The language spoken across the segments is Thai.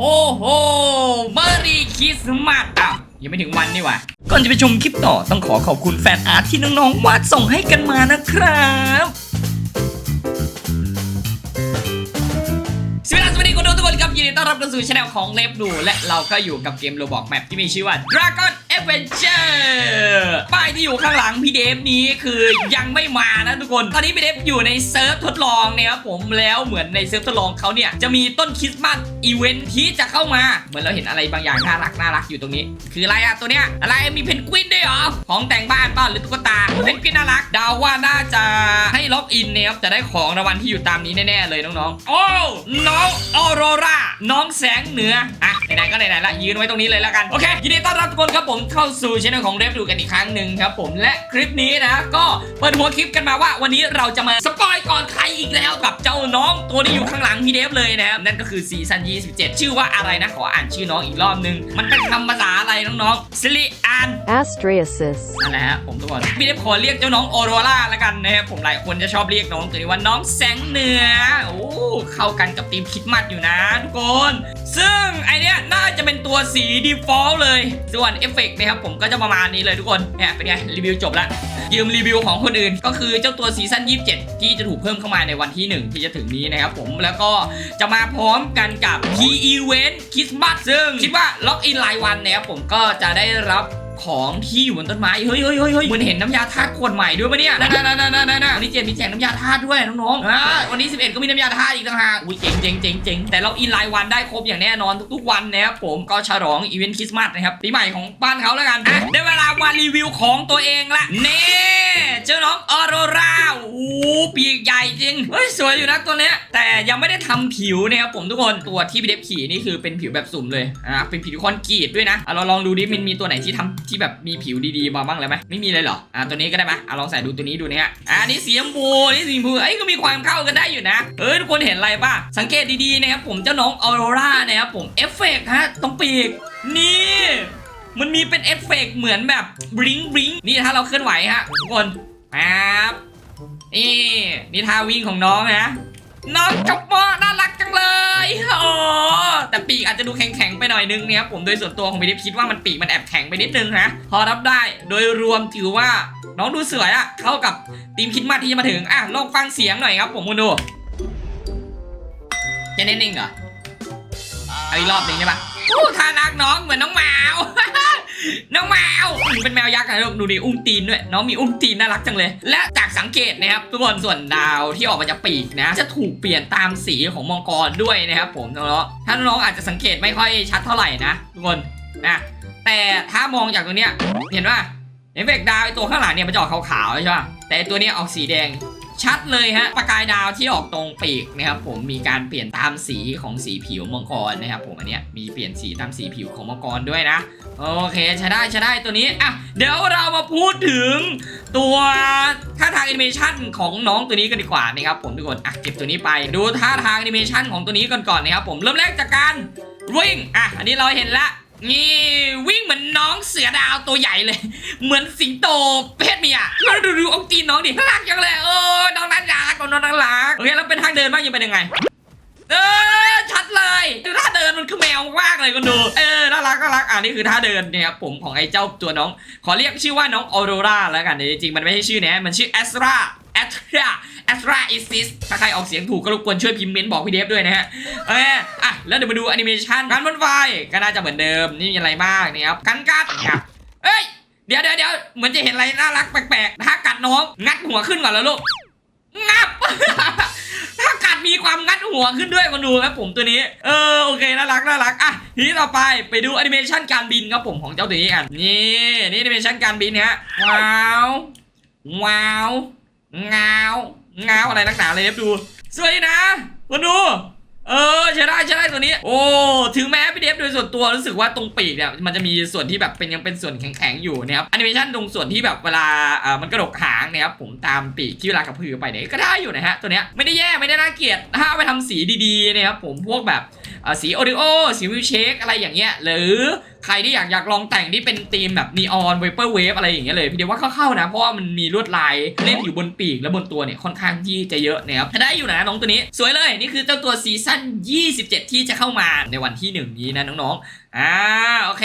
โหเมารีคริสต์มาสอะยังไม่ถึงวันนี่ว่าก่อนจะไปชมคลิปต่อต้องขอขอบคุณแฟนอาร์ตที่น้องๆวาดส่งให้กันมานะครับสวัสดีครับสวัสดีคุณทุกคนครับยินดีต้อนรับเข้าสู่ช anel ของเล็บดูและเราก็อยู่กับเกมโรบอกแมปที่มีชื่อว่า Dragon Adventure ป้ายที่อยู่ข้างหลังพี่เดฟนี้คือยังไม่มานะทุกคน ตอนนี้พี่เดฟอยู่ในเซิร์ฟทดลองเนี่ยครับผมแล้วเหมือนในเซิร์ฟทดลองเขาเนี่ยจะมีต้นคริสต์มาสอีเวนท์ที่จะเข้ามา เหมือนเราเห็นอะไรบางอย่างน่ารักน่ารักอยู่ตรงนี้ คืออะไรอะตัวเนี้ยอะไรมีเพนกวินด้วยเหรอของแต่งบ้านปล่าหรือตุ๊กตาเพนกวินน่ารักเดาว่าน่าจะให้ล็อกอินเนี่ยครับจะได้ของรางวัลที่อยู่ตามนี้แน่ๆเลยน้องๆโอ้น้องออโรราน้องแสงเหนืออะไหนๆก็ไหนๆละยืนไว้ตรงนี้เลยแล้วกันโอเคยินดีต้อนรับทุกคนครับผมเข้าสู่ช่องของเรฟดูกันอีกครั้งหนึ่งครับผมและคลิปนี้นะ ก็เปิดหัวคลิปกันมาว่าวันนี้เราจะมาสปอยก่อนใครอีกแล้วกับเจ้าน้องตัวที่อยู่ข้างหลังพี่เดฟเลยนะครับนั่นก็คือซีซั่น27 ชื่อว่าอะไรนะขออ่านชื่อน้องอีกรอบนึง มันเป็นคำภาษาอะไรน้องๆซิลิอาน Astriasis. นั่นแหละฮะผมทุกคนพี่เดฟขอเรียกเจ้าน้องออโรราแล้วกันนะครับผมหลายคนจะชอบเรียกน้องตัวนี้ว่าน้องแสงเหนือโอ้เข้ากันกับทีมคริดมัดอยู่นะทุกคน ซึ่งไอเนี้ยน่าจะเป็นตัวสีดีฟอลต์เลย ส่วนเอฟเฟกต์นะครับผมก็จะประมาณนี้เลยทุกคนเนี่ยเป็นไงรีวิวจบละยืมรีวิวของคนอื่น ก็คือเจ้าตัวซีซั่น 27 ที่จะถูกเพิ่มเข้ามาในวันที่ 1 ที่จะถึงนี้นะครับผมแล้วก็จะมาพร้อมกันกับ Key Event คริสต์มาสซึ่งคิดว่าล็อกอินรายวันนะครับผมก็จะได้รับ ของที่อยู่บนต้นไม้เฮ้ยเฮ้ยเฮ้ยเฮ้ยเหมือนเห็นน้ำยาธาตุขวดใหม่ด้วยปะเนี่ยนั่นนั่นนั่นนั่นนั่นวันนี้เจมมีแจกน้ำยาธาตุด้วยน้องๆอ่าวันนี้ 11 ก็มีน้ำยาธาตุอีกต่างหากอุ้ยเจ๋งเจ๋งเจ๋งเจ๋งแต่เราอินไลน์วันได้ครบอย่างแน่นอนทุกๆวันนะครับผมก็ฉลองอีเวนต์คริสต์มาสนะครับปีใหม่ของบ้านเขาแล้วกันอะได้เวลามารีวิวของตัวเองละเน่ เจ้าน้องออโรราโอ้โหปีกใหญ่จริงเฮ้ยสวยอยู่นะตัวเนี้ยแต่ยังไม่ได้ทำผิวนะครับผมทุกคนตัวที่พี่เดฟขี่นี่คือเป็นผิวแบบสุ่มเลยอะเป็นผิวคอนกรีตด้วยนะอะเราลองดูดิมันมีตัวไหนที่ทำที่แบบมีผิวดีๆมาบ้างแล้วไหมไม่มีเลยเหรออะตัวนี้ก็ได้ไหมอะลองใส่ดูตัวนี้ดูนะฮะอะอันนี่สีชมพูนี่สีชมพูเอ้ยก็มีความเข้ากันได้อยู่นะเอ้ยทุกคนเห็นอะไรป่ะสังเกตดีๆนะครับผมเจ้าน้องออโรรานะครับผมเอฟเฟกต์ฮะตรงปีกนี่ มันมีเป็นเอฟเฟกต์เหมือนแบบบลิงบลิงนี่ถ้าเราเคลื่อนไหวฮะทุกคนครับนี่นี่ท่าวิ่งของน้องนะน้องจบมอน่ารักจังเลยโอ้แต่ปีกอาจจะดูแข็งๆไปหน่อยนึงเนี่ยผมโดยส่วนตัวของพี่ดิฟคิดว่ามันปีกมันแอบแข็งไปนิดนึงนะพอรับได้โดยรวมถือว่าน้องดูสวยอะเข้ากับทีมคิดมาที่จะมาถึงอะลองฟังเสียงหน่อยครับผมคุณดูจะเน้นเองเหรอเอาอีกรอบหนึ่งใช่ปะ อ้ท่ารักน้องเหมือนน้องแมว น้องแมวเป็นแมวยักษ์นะลูกดูดิอุ้มตีนด้วยน้องมีอุ้มตีนน่ารักจังเลย และจากสังเกตนะครับทุกคนส่วนดาวที่ออกมาจากปีกนะ จะถูกเปลี่ยนตามสีของมังกรด้วยนะครับผมน้องๆถ้าน้องอาจจะสังเกตไม่ค่อยชัดเท่าไหร่นะทุกคนนะแต่ถ้ามองจากตัวเนี้ยเห็นว่าเอฟเฟกดาวไอตัวข้างหลังเนี่ยมันจะออกขาวๆใช่ป่ะแต่ตัวเนี้ยออกสีแดง ชัดเลยฮะประกายดาวที่ออกตรงปีกนะครับผมมีการเปลี่ยนตามสีของสีผิวมังกรนะครับผมอันเนี้ยมีเปลี่ยนสีตามสีผิวของมังกรด้วยนะ โอเคใช้ได้ใช้ได้ตัวนี้อะเดี๋ยวเรามาพูดถึงตัวท่าทางแอนิเมชันของน้องตัวนี้กันดีกว่านะครับผมทุกคนอะเก็บตัวนี้ไปดูท่าทางแอนิเมชันของตัวนี้ก่อนก่อนนะครับผมเริ่มแรกจากการวิ่งอะอันนี้เราเห็นละนี่วิ่งเหมือนน้องเสือดาวตัวใหญ่เลย เหมือนสิงโตเพศเมียดูดูองตีนน้องดิน่ารักจังเลยเออ อเคแล้วเป็นทางเดินบ้างยังเป็นยังไง เออชัดเลยดูท่าเดินมันคือแมวมากเลยคุณดู เออน่ารักน่ารักอ่านี่คือท่าเดินเนี่ยครับผมของไอ้เจ้าตัวน้อง ขอเรียกชื่อว่าน้องออโรราแล้วกันจริงๆมันไม่ใช่ชื่อนะมันชื่อแอสตราแอสตราแอสตราอิซิสถ้าใครออกเสียงถูกก็รบกวนช่วยพิมพ์เมนบอกพี่เดฟด้วยนะฮะโอเคอะแล้วเดี๋ยวมาดูแอนิเมชันการบนไฟก็น่าจะเหมือนเดิมนี่มีอะไรมากนี่ครับกันกัดครับเอ้ยเดี๋ยวเดี๋ยวเดี๋ยวเหมือนจะเห็นอะไรน่ารักแปลกๆถ้ากัดน้องงัดหัวขึ้นก่อนแล้วลูกงับ กัดมีความงัดหัวขึ้นด้วยมาดูครับผมตัวนี้ เออโอเคน่ารักน่ารักอะทีนี้ต่อไปไปดูแอนิเมชันการบินครับผมของเจ้าตัวนี้กันนี่นี่แอนิเมชันการบินฮะว้าวว้าวงาวงาวอะไรนักหนาเลยครับดูสวยนะมาดู ใช่ได้ใช้ได้ตัวนี้ โอ้ถึงแม้พี่เดฟโดยส่วนตัวรู้สึกว่าตรงปีกเนี่ยมันจะมีส่วนที่แบบเป็นยังเป็นส่วนแข็งๆอยู่นะครับแอนิเมชันตรงส่วนที่แบบเวลาอ่มันกระดกหางนะครับผมตามปีกที่เวลากระพือไปเนี่ยก็ได้อยู่นะฮะตัวเนี้ยไม่ได้แย่ไม่ได้น่าเกลียดถ้าไปทำสีดีๆนะครับผมพวกแบบสีโอริโอสีวิวเชคอะไรอย่างเงี้ยหรือใครที่อยากอยากลองแต่งที่เป็นธีมแบบนีออนเวเปอร์เวฟอะไรอย่างเงี้ยเลยพี่เดียวว่าเข้าๆนะ เพราะว่ามันมีลวดลายเล่นอยู่บนปีกและบนตัวเนี่ยค่อนข้างที่จะเยอะนะครับได้อยู่นะน้องตัวนี้สวยเลยนี่คือเจ้าตัวซีซั่น27 ที่จะเข้ามาในวันที่หนึ่งนี้นะน้องๆอ่าโอเค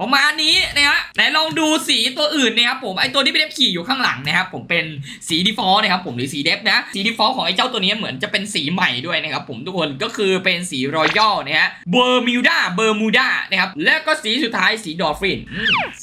ประมาณนี้นะฮะไหนลองดูสีตัวอื่นนะครับผมไอตัวที่เป็นเดฟขี่อยู่ข้างหลังนะครับผมเป็นสีดีฟอลต์นะครับผมหรือสีเดฟนะสีดีฟอลต์ของไอเจ้าตัวนี้เหมือนจะเป็นสีใหม่ด้วยนะครับผมทุกคนก็คือเป็นสีรอยัลนะฮะเบอร์มิวดาเบอร์มูดานะครับแล้วก็สีสุดท้ายสีดอฟฟิน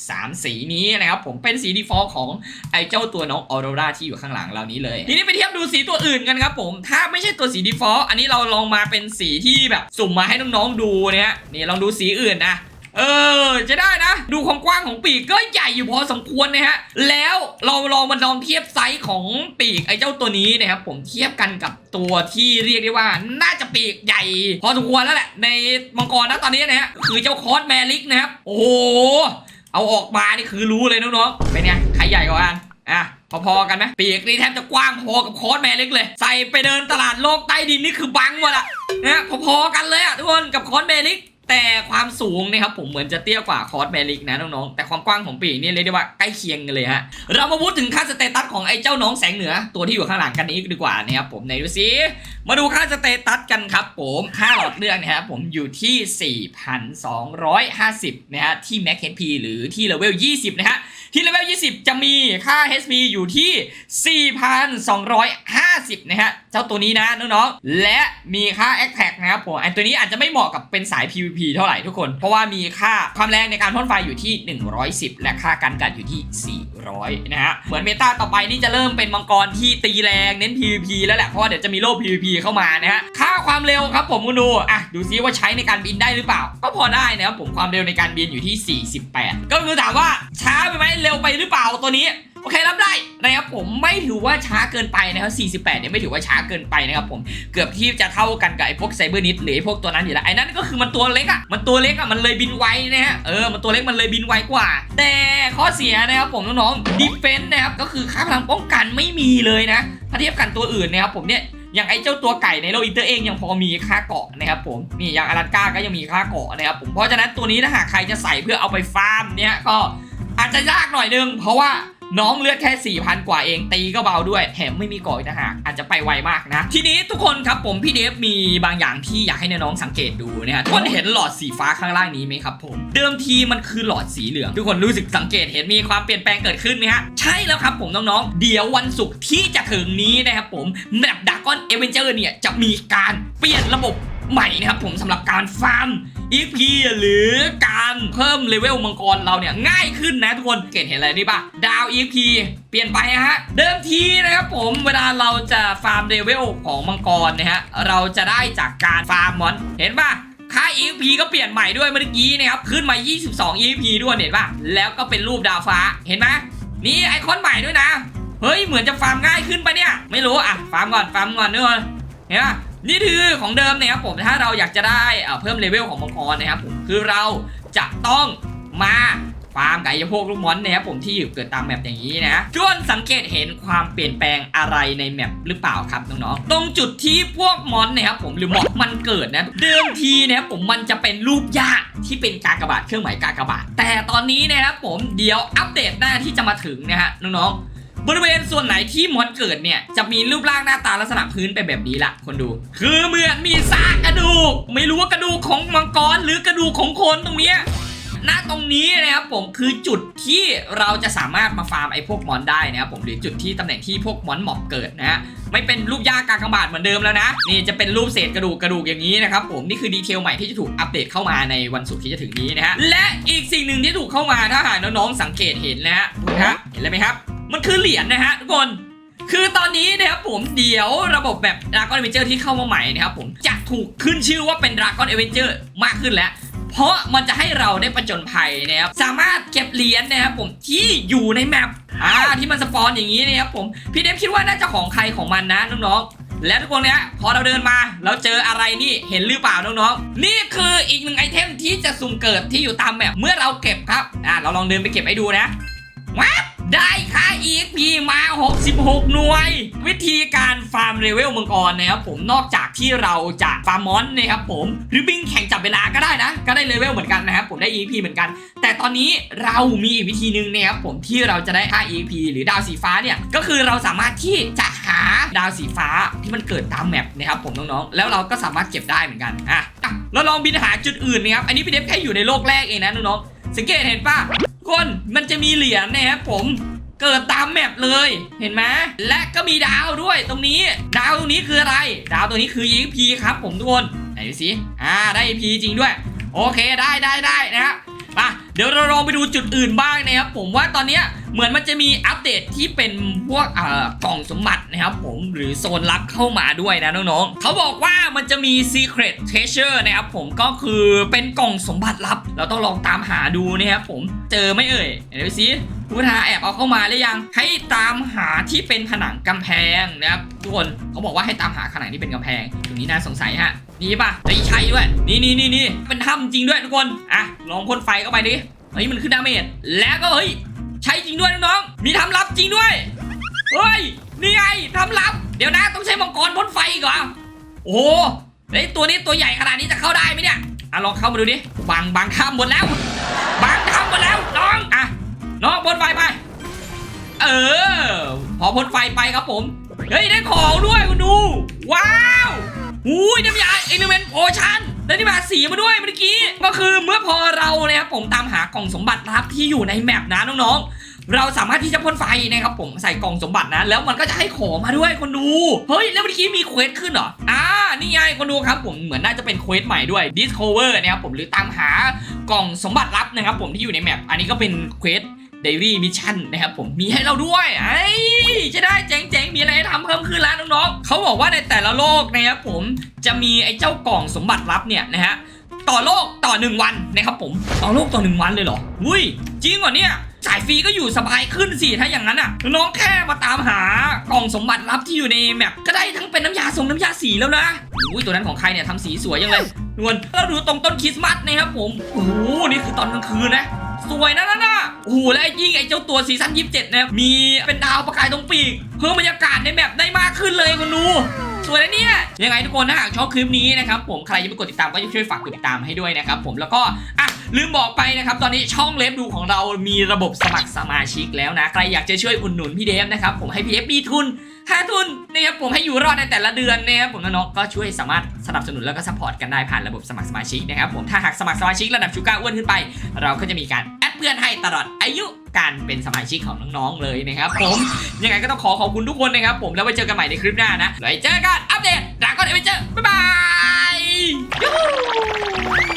สามสีนี้นะครับผมเป็นสีดีฟอลต์ของไอเจ้าตัวน้องออโรราที่อยู่ข้างหลังเรานี้เลย ทีนี้ไปเทียบดูสีตัวอื่นกันครับผมถ้าไม่ใช่ตัวสีดีฟอลต์อันนี้เราลองมาเป็นสีที่แบบสุ่มมาให้น้องๆดูนะฮะนี่ลองดูสีอื่นนะ เออ จะได้นะ ดูความกว้างของปีกก็ใหญ่อยู่พอสมควรนะฮะ แล้วเราลองมาลองเทียบไซส์ของปีกไอ้เจ้าตัวนี้นะครับผมเทียบกันกับตัวที่เรียกได้ว่าน่าจะปีกใหญ่ พอสมควรแล้วแหละ ในมังกรนะตอนนี้นะฮะคือเจ้าคอสแมริกนะครับ โอ้โหเอาออกมานี่คือรู้เลยน้องๆเป็นไงใครใหญ่กว่ากันอะพอๆกันไหมปีกนี่แทบจะกว้างพอกับคอสแมริกเลย ใส่ไปเดินตลาดโลกใต้ดินนี่คือบังหมดอะนะพอๆกันเลยอะทุกคนกับคอสแมริก แต่ความสูงนะครับผมเหมือนจะเตี้ยกว่าคอร์สแมริกนะน้องๆ แต่ความกว้างของปีกนี่เรียกได้ว่าใกล้เคียงกันเลยฮะ เรามาพูดถึงค่าสเตตัสของไอ้เจ้าน้องแสงเหนือ ตัวที่อยู่ข้างหลังกันนี้ดีกว่านะครับผมไหนดูสิมาดูค่าสเตตัสกันครับผมค่าหลอดเลือดนะครับผมอยู่ที่ 4,250 นะฮะที่ Max HP หรือที่เลเวล 20 นะฮะที่เลเวล 20 จะมีค่า HP อยู่ที่ 4,250 นะฮะเจ้าตัวนี้นะน้องๆ และมีค่า Attack นะครับผมไอ้ตัวนี้อาจจะไม่เหมาะกับเป็นสาย PVP เท่าไหร่ทุกคน เพราะว่ามีค่าความแรงในการพ่นไฟอยู่ที่ 110 และค่ากันกัดอยู่ที่ 400 นะฮะ เหมือนเมตาต่อไปนี่จะเริ่มเป็นมังกรที่ตีแรงเน้น PVP แล้วแหละ เพราะว่าเดี๋ยวจะมีโล่ PVP เข้ามานะฮะ ค่าความเร็วครับผมคุณดู อะ ดูซิว่าใช้ในการบินได้หรือเปล่า ก็พอได้นะครับผมความเร็วในการบินอยู่ที่ 48 ก็คือถามว่าช้าไปไหมเร็วไปหรือเปล่าตัวนี้ โอเครับได้นะครับผมไม่ถือว่าช้าเกินไปนะครับ48เนี่ยไม่ถือว่าช้าเกินไปนะครับผมเกือบที่จะเท่ากันกับไอ้พวกไซเบอร์นิดหรือไอ้พวกตัวนั้นอยู่แล้วไอ้นั่นก็คือมันตัวเล็กอะ่ะมันตัวเล็กอะ่ะมันเลยบินไวนะฮะเออมันตัวเล็กมันเลยบินไวกว่า แต่ข้อเสียนะครับผมน้องๆดิเฟนต์นะครับก็คือค่าพลังป้องกันไม่มีเลยนะถ้าเทียบกันตัวอื่นนะครับผมเนี่ยอย่างไอ้เจ้าตัวไก่ในโลกอินเตอร์เองยังพอมีค่าเกาะนะครับผมนี่อย่างอารันก้าก็ยังมีค่าเกาะนะครับผมเพราะฉะนั้นตัวนี้ถ้าหากใครจะใส่เพื่อเอาไปฟาร์มเนี่ยก็อาจจะยากหน่อยนึงเพราะว่า น้องเลือดแค่ 4,000 กว่าเองตีก็เบาด้วยแถมไม่มีก่อยนะฮะอาจจะไปไวมากนะ ทีนี้ทุกคนครับผมพี่เดฟมีบางอย่างที่อยากให้น้องๆสังเกตดูนะฮะทุกคนเห็นหลอดสีฟ้าข้างล่างนี้ไหมครับผม เดิมทีมันคือหลอดสีเหลือง ทุกคนรู้สึกสังเกตเห็นมีความเปลี่ยนแปลงเกิดขึ้นไหมฮะใช่แล้วครับผมน้องๆเดี๋ยววันศุกร์ที่จะถึงนี้นะครับผมแมปดากอนเอเวนเจอร์เนี่ยจะมีการเปลี่ยนระบบ ใหม่นะครับผมสำหรับการฟาร์ม EP หรือการเพิ่มเลเวลมังกรเราเนี่ยง่ายขึ้นนะทุกคนเกตเห็นอะไรนี่ปะดาว EP เปลี่ยนไปนะฮะเดิมทีนะครับผมเวลาเราจะฟาร์มเลเวลของมังกรนะฮะเราจะได้จากการฟาร์มมอนเห็นปะค่า EP ก็เปลี่ยนใหม่ด้วยเมื่อกี้นะครับ ขึ้นมา 22 EP ด้วยเห็นปะแล้วก็เป็นรูปดาวฟ้าเห็นไหมนี่ไอคอนใหม่ด้วยนะ เฮ้ย เหมือนจะฟาร์มง่ายขึ้นปะเนี่ย ไม่รู้ อะ ฟาร์มก่อน ฟาร์มก่อนด้วยเห็นปะ นี่คือของเดิมนี่ยครับผมถ้าเราอยากจะได้เพิ่มเลเวลของมังกรนะครับผมคือเราจะต้องมาฟาร์มกับไอ้พวกลูกมอนนะครับผมที่อยู่เกิดตามแมปอย่างนี้นะจวนสังเกตเห็นความเปลี่ยนแปลงอะไรในแมปหรือเปล่าครับน้องๆตรงจุดที่พวกมอนนะครับผมหรือมอนมันเกิดนะเดิมทีนะครับผมมันจะเป็นรูปยากที่เป็นกากบาทเครื่องหมายกากบาทแต่ตอนนี้นะครับผมเดี๋ยวอัปเดตหน้าที่จะมาถึงนะฮะน้องๆ บริเวณส่วนไหนที่มอนเกิดเนี่ย จะมีรูปร่างหน้าตาลักษณะพื้นเป็นแบบนี้ละคนดู คือเหมือนมีซากกระดูก ไม่รู้ว่ากระดูกของมังกรหรือกระดูกของคนตรงเนี้ยณตรงนี้นะครับผมคือจุดที่เราจะสามารถมาฟาร์มไอ้พวกมอนได้นะครับผมหรือจุดที่ตำแหน่งที่พวกมอนหมอบเกิดนะฮะไม่เป็นรูปยากกากบาทเหมือนเดิมแล้วนะนี่จะเป็นรูปเศษกระดูกกระดูกอย่างนี้นะครับผมนี่คือดีเทลใหม่ที่จะถูกอัปเดตเข้ามาในวันศุกร์ที่จะถึงนี้นะฮะและอีกสิ่งหนึ่งที่ถูกเข้ามาถ้าหากน้องๆสังเกตเห็นนะฮะนะฮะเห็นเลยไหมครับ มันคือเหรียญนะฮะทุกคนคือตอนนี้นะครับผมเดี๋ยวระบบแบบ Dragon Avenger ที่เข้ามาใหม่นะครับผมจะถูกขึ้นชื่อว่าเป็น Dragon Avenger มากขึ้นแล้ว เพราะมันจะให้เราได้ประจนภัยนะครับสามารถเก็บเหรียญนะครับผมที่อยู่ในแมปอ่าที่มันสปอนอย่างนี้นะครับผมพี่เดฟคิดว่าน่าจะของใครของมันนะน้องๆและทุกคนเนี่ยพอเราเดินมาเราเจออะไรนี่เห็นหรือเปล่าน้องๆนี่คืออีกหนึ่งไอเทมที่จะสุ่มเกิดที่อยู่ตามแมปเมื่อเราเก็บครับอ่าเราลองเดินไปเก็บให้ดูนะว้าบ ได้ค่า EXP มา 66 หน่วย วิธีการฟาร์มเลเวลมังกรนะครับผมนอกจากที่เราจะฟาร์มมอนนะครับผมหรือบิงแข่งจับเวลาก็ได้นะ ก็ได้เลเวลเหมือนกันนะครับผมได้ EXP เหมือนกัน แต่ตอนนี้เรามีอีกวิธีหนึ่งนะครับผมที่เราจะได้ค่า EXP หรือดาวสีฟ้าเนี่ยก็คือเราสามารถที่จะหาดาวสีฟ้าที่มันเกิดตามแมปนะครับผมน้องๆแล้วเราก็สามารถเก็บได้เหมือนกันอะเราลองบินหาจุดอื่นนะครับอันนี้พี่เดฟแค่อยู่ในโลกแรกเองนะน้องๆสังเกตเห็นปะ คนมันจะมีเหรียญนะครับผมเกิดตามแมปเลยเห็นไหมและก็มีดาวด้วยตรงนี้ ดาวตรงนี้คืออะไร ดาวตัวนี้คือ EXP ครับผมทุกคนไหนดูสิอ่าได้ EP จริงด้วย โอเคได้ได้ได้นะครับ มาเดี๋ยวเราลองไปดูจุดอื่นบ้างนะครับผมว่าตอนนี้เหมือนมันจะมีอัปเดตที่เป็นพวกกล่องสมบัตินะครับผมหรือโซนลับเข้ามาด้วยนะน้องๆเขาบอกว่ามันจะมี Secret Treasure นะครับผมก็คือเป็นกล่องสมบัติลับ เราต้องลองตามหาดูนะครับผมเจอไหมเอ่ยเดี๋ยวสิผู้ทาแอบเอาเข้ามาหรือยัง ให้ตามหาที่เป็นผนังกำแพงนะครับทุกคนเขาบอกว่าให้ตามหาผนังที่เป็นกำแพงตรงนี้น่าสงสัยฮะ นี่ป่ะไอ้ใช่ด้วย นี่นี่นี่นี่เป็นถ้ำจริงด้วยทุกคน อะ ลองพ่นไฟเข้าไปดิ เฮ้ย มันขึ้นดาเมจ แล้วก็เฮ้ย ใช่จริงด้วยน้องๆ มีทำลับจริงด้วย เฮ้ย นี่ไงทำลับ เดี๋ยวนะต้องใช้มังกรพ่นไฟอีกเหรอ โอ้โหไอ้ตัวนี้ตัวใหญ่ขนาดนี้จะเข้าได้ไหมเนี่ย อะลองเข้ามาดูดิ บางบางถ้ำหมดแล้ว บางถ้ำหมดแล้วน้อง อะ น้องพ่นไฟไป เออ พอพ่นไฟไปครับผม เฮ้ยได้ของด้วยคุณดู ว้าว อุ้ยน้ำยาเอลิเมนต์โพชั่นแล้วนี่มาสีมาด้วยเมื่อกี้ ก็คือเมื่อพอเราเนี่ยครับผมตามหากล่องสมบัติลับที่อยู่ในแมปนะน้องๆ เราสามารถที่จะพ่นไฟนะครับผมใส่กล่องสมบัตินะ แล้วมันก็จะให้ของมาด้วยคนดูเฮ้ยแล้วเมื่อกี้มีเควสขึ้นเหรออ่านี่ไงคนดูครับผมเหมือนน่าจะเป็นเควสใหม่ด้วย Discover นะครับผมหรือตามหากล่องสมบัติลับนะครับผมที่อยู่ในแมปอันนี้ก็เป็นเควส เดลี่มิชชั่นนะครับผมมีให้เราด้วยไอ้จะได้เจ๋งๆ มีอะไรให้ทำเพิ่มขึ้นแล้วน้องๆเขาบอกว่าในแต่ละโลกนะครับผมจะมีไอ้เจ้ากล่องสมบัติลับเนี่ยนะฮะต่อโลกต่อหนึ่งวันนะครับผมต่อโลกต่อหนึ่งวันเลยเหรออุ้ยจริงเหรอเนี่ยสายฟรีก็อยู่สบายขึ้นสิถ้าอย่างนั้นอะ น้องแค่มาตามหากล่องสมบัติลับที่อยู่ในแมปก็ได้ทั้งเป็นน้ำยาทรงน้ำยาสีแล้วนะอุ้ยตัวนั้นของใครเนี่ยทำสีสวยยังเลยนวลเราดูตรงต้นคริสต์มาสนะครับผมโอ้โหนี่คือตอนกลางคืนนะ สวยนะนั่นน่ะโอ้โหและยิ่งไอ้เจ้าตัวซีซั่น27เนี่ยมีเป็นดาวประกายตรงปีกเพิ่มบรรยากาศในแมปได้มากขึ้นเลยคุณดูสวยนะเนี่ยยังไงทุกคนถ้าหากชอบคลิปนี้นะครับผมใครยังไม่กดติดตามก็ช่วยฝากกดติดตามให้ด้วยนะครับผมแล้วก็อะลืมบอกไปนะครับตอนนี้ช่องเล็บดูของเรามีระบบสมัครสมาชิกแล้วนะใครอยากจะช่วยอุดหนุนพี่เดฟนะครับผมให้พี่เดฟมีทุน หาทุนนะครับผมให้อยู่รอดในแต่ละเดือนนะครับผมน้องๆก็ช่วยสามารถสนับสนุนแล้วก็ซัพพอร์ตกันได้ผ่านระบบสมัครสมาชิกนะครับผมถ้าหากสมัครสมาชิกระดับชูการ์อ้วนขึ้นไป เราก็จะมีการแอดเพื่อนให้ตลอดอายุการเป็นสมาชิกของน้องๆเลยนะครับผมยังไงก็ต้องขอขอบคุณทุกคนนะครับผมแล้วไว้เจอกันใหม่ในคลิปหน้านะไว้เจอกันอัปเดตดราก้อนเอเวนเจอร์บ๊ายบาย